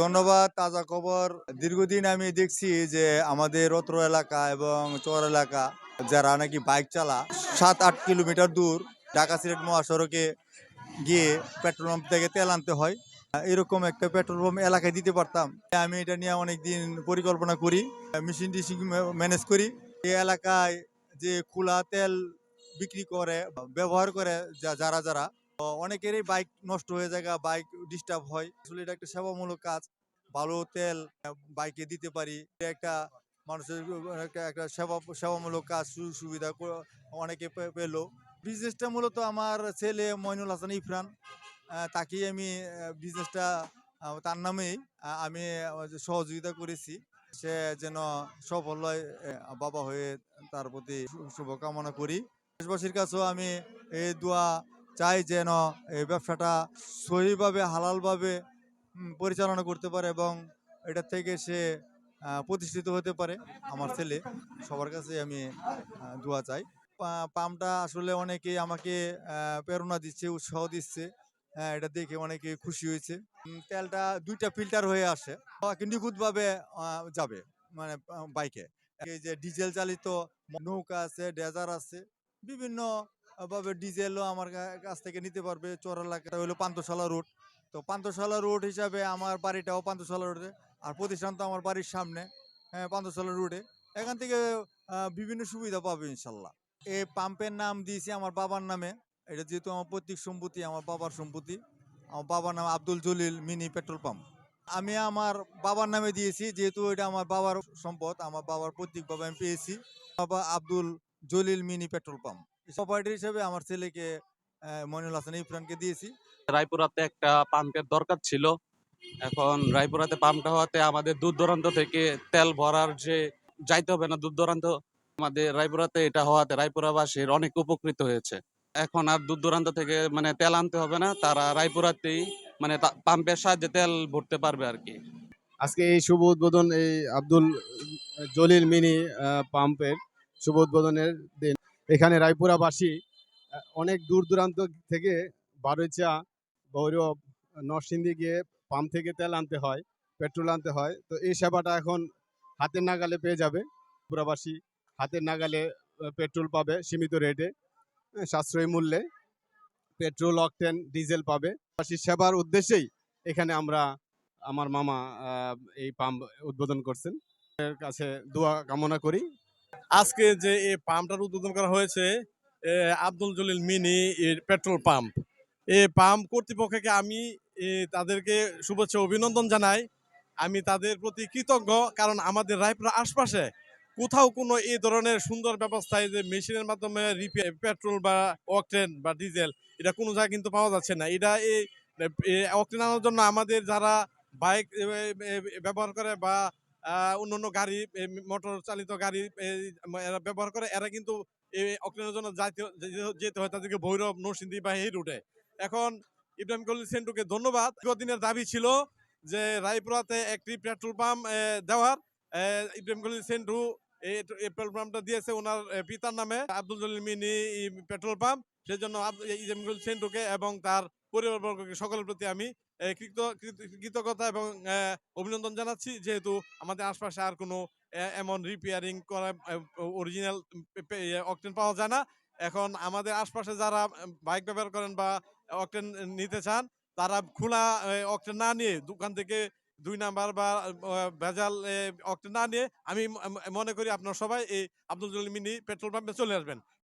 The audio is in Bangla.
ধন্যবাদ, তাজা খবর। দীর্ঘদিন আমি দেখছি যে আমাদের রত্র এলাকা এবং চর এলাকা, যারা নাকি বাইক চালা সাত আট কিলোমিটার দূর ঢাকা সিলেট মহাসড়কে গিয়ে পেট্রোল পাম্প থেকে তেল আনতে হয়। এরকম একটা পেট্রোল পাম্প এলাকায় দিতে পারতাম। আমি এটা নিয়ে অনেকদিন পরিকল্পনা করি মেশিন টিশিন ম্যানেজ করি। এই এলাকায় যে খোলা তেল বিক্রি করে, ব্যবহার করে যারা যারা অনেকেরই বাইক নষ্ট হয়ে যায় বাইক ডিস্টার্ব হয়। আসলে এটা একটা সেবামূলক কাজ। ভালো তেল বাইকে দিতে পারি। একটা মানুষের একটা সেবা, সেবামূলক কাজ সুবিধা অনেকে পেল। বিজনেসটা মূলত আমার ছেলে মইনুল হাসান ইফরান। তাকেই আমি বিজনেসটা তার নামেই আমি সহযোগিতা করেছি। সে যেন সফল হয় বাবা হয়ে তার প্রতি শুভকামনা করি। দেশবাসীর কাছেও আমি এই দোয়া চাই যেন এই ব্যবসাটা সহিভাবে হালালভাবে পরিচালনা করতে পারে এবং এটা থেকে সে প্রতিষ্ঠিত হতে পারে। আমার ছেলে সবার কাছে আমি দোয়া চাই। পাম্পটা আসলে অনেকেই আমাকে প্রেরণা দিচ্ছে উৎসাহ দিচ্ছে। হ্যাঁ, এটা দেখে অনেকে খুশি হয়েছে। তেলটা দুইটা ফিল্টার হয়ে আসে। নিখুঁতভাবে যাবে মানে বাইকে। এই যে ডিজেল চালিত নৌকা আছে ডেজার আছে বিভিন্ন ভাবে ডিজেলও আমার কাছ থেকে নিতে পারবে চোর এলাকাটা হলো পান্তশালা রোড। তো পান্তশালা রোড হিসাবে আমার বাড়িটাও পান্তশালা রোডে, আর প্রতিষ্ঠান তো আমার বাড়ির সামনে হ্যাঁ পান্তশালা রোডে। এখান থেকে বিভিন্ন সুবিধা পাবে ইনশাল্লাহ। এই পাম্পের নাম দিয়েছি আমার বাবার নামে। এটা যেহেতু আমার পৈতৃক সম্পত্তি, আমার বাবার সম্পত্তি। আমার বাবার নাম Abdul Jalil mini petrol pump. আমি আমার বাবার নামে দিয়েছি, যেহেতু এটা আমার বাবার সম্পদ, আমার বাবার পৈতৃকভাবে আমি পেয়েছি। বাবা Abdul Jalil mini petrol pump. Property হিসেবে আমার ছেলেকে আহ, মইনুল হাসান ইফরানকে দিয়েছি। রায়পুরাতে একটা পাম্পের দরকার ছিল। এখন রায়পুরাতে পাম্পটা হওয়াতে আমাদের দূর দূরান্ত থেকে তেল ভরার যে যাইতে হবে না দূর দূরান্ত আমাদের রায়পুরাতে এটা হওয়াতে রায়পুরাবাসীর অনেক উপকৃত হয়েছে। এখন আর দূর দূরান্ত থেকে মানে তেল আনতে হবে না তারা রায়পুরাতেই মানে পাম্পের সাহায্যে তেল ভরতে পারবে আর কি। আজকে এই শুভ উদ্বোধন এই আব্দুল জলিল মিনি আহ, পাম্পের শুভ উদ্বোধনের দিন। এখানে রায়পুরাবাসী অনেক দূর দূরান্ত থেকে বারৈচা ভৈরব, নরসিংদী গিয়ে পাম্প থেকে তেল আনতে হয়, পেট্রোল আনতে হয়। তো এই সেবাটা এখন হাতের নাগালে পেয়ে যাবে। ত্রিপুরাবাসী হাতের নাগালে পেট্রোল পাবে সীমিত রেটে সাশ্রয়ী মূল্যে। পেট্রোল, অকটেন, ডিজেল পাবে। সেবার উদ্দেশ্যেই এখানে আমরা আমার মামা এই পাম্প উদ্বোধন করছেন। কাছে দোয়া কামনা করি। আজকে যে এই পাম্পটার উদ্বোধন করা হয়েছে Abdul Jalil mini petrol pump. এই পাম্প কর্তৃপক্ষকে আমি তাদেরকে শুভেচ্ছা অভিনন্দন জানাই। আমি তাদের প্রতি কৃতজ্ঞ কারণ আমাদের রায়পুর আশপাশে কোথাও কোনো এই ধরনের সুন্দর ব্যবস্থায় যে মেশিনের মাধ্যমে রিপে- পেট্রোল বা অকটেন বা ডিজেল এটা কোনো জায়গায় কিন্তু পাওয়া যাচ্ছে না। এটা এই অকটেন আনার জন্য আমাদের যারা বাইক এ, এ, এ, ব্যবহার করে বা আহ, অন্য গাড়ি মোটর চালিত গাড়ি এরা ব্যবহার করে। এরা কিন্তু এই অক্টেনের জন্য যেতে- হয়। তাদেরকে ভৈরব নরসিংদী বা এই রুটে এখন ইব্রাহিম কলিল সেন্টুকে ধন্যবাদ। দীর্ঘদিনের দাবি ছিল যে রায়পুরাতে একটি পেট্রোল পাম্প দেওয়ার। ইব্রাহিম কলিল সেন্টু এই পেট্রোল পাম্পটা দিয়েছে ওনার পিতার নামে Abdul Jalil mini petrol pump. সেই জন্য ইব্রাহিম কলিল সেন্টুকে এবং তার পরিবারবর্গকে সকলের প্রতি আমি কৃতজ্ঞতা এবং অভিনন্দন জানাচ্ছি। যেহেতু আমাদের আশপাশে আর কোনো এমন রিপেয়ারিং করা অরিজিনাল অকটেন পাওয়া যায় না। এখন আমাদের আশপাশে যারা বাইক ব্যবহার করেন বা অকটেন নিতে চান, তারা খোলা অকটেন না নিয়ে দোকান থেকে দুই নাম্বার বা ভেজাল অকটেন না নিয়ে আমি মনে করি আপনার সবাই এই আব্দুল জলিল মিনি পেট্রোল পাম্পে চলে আসবেন।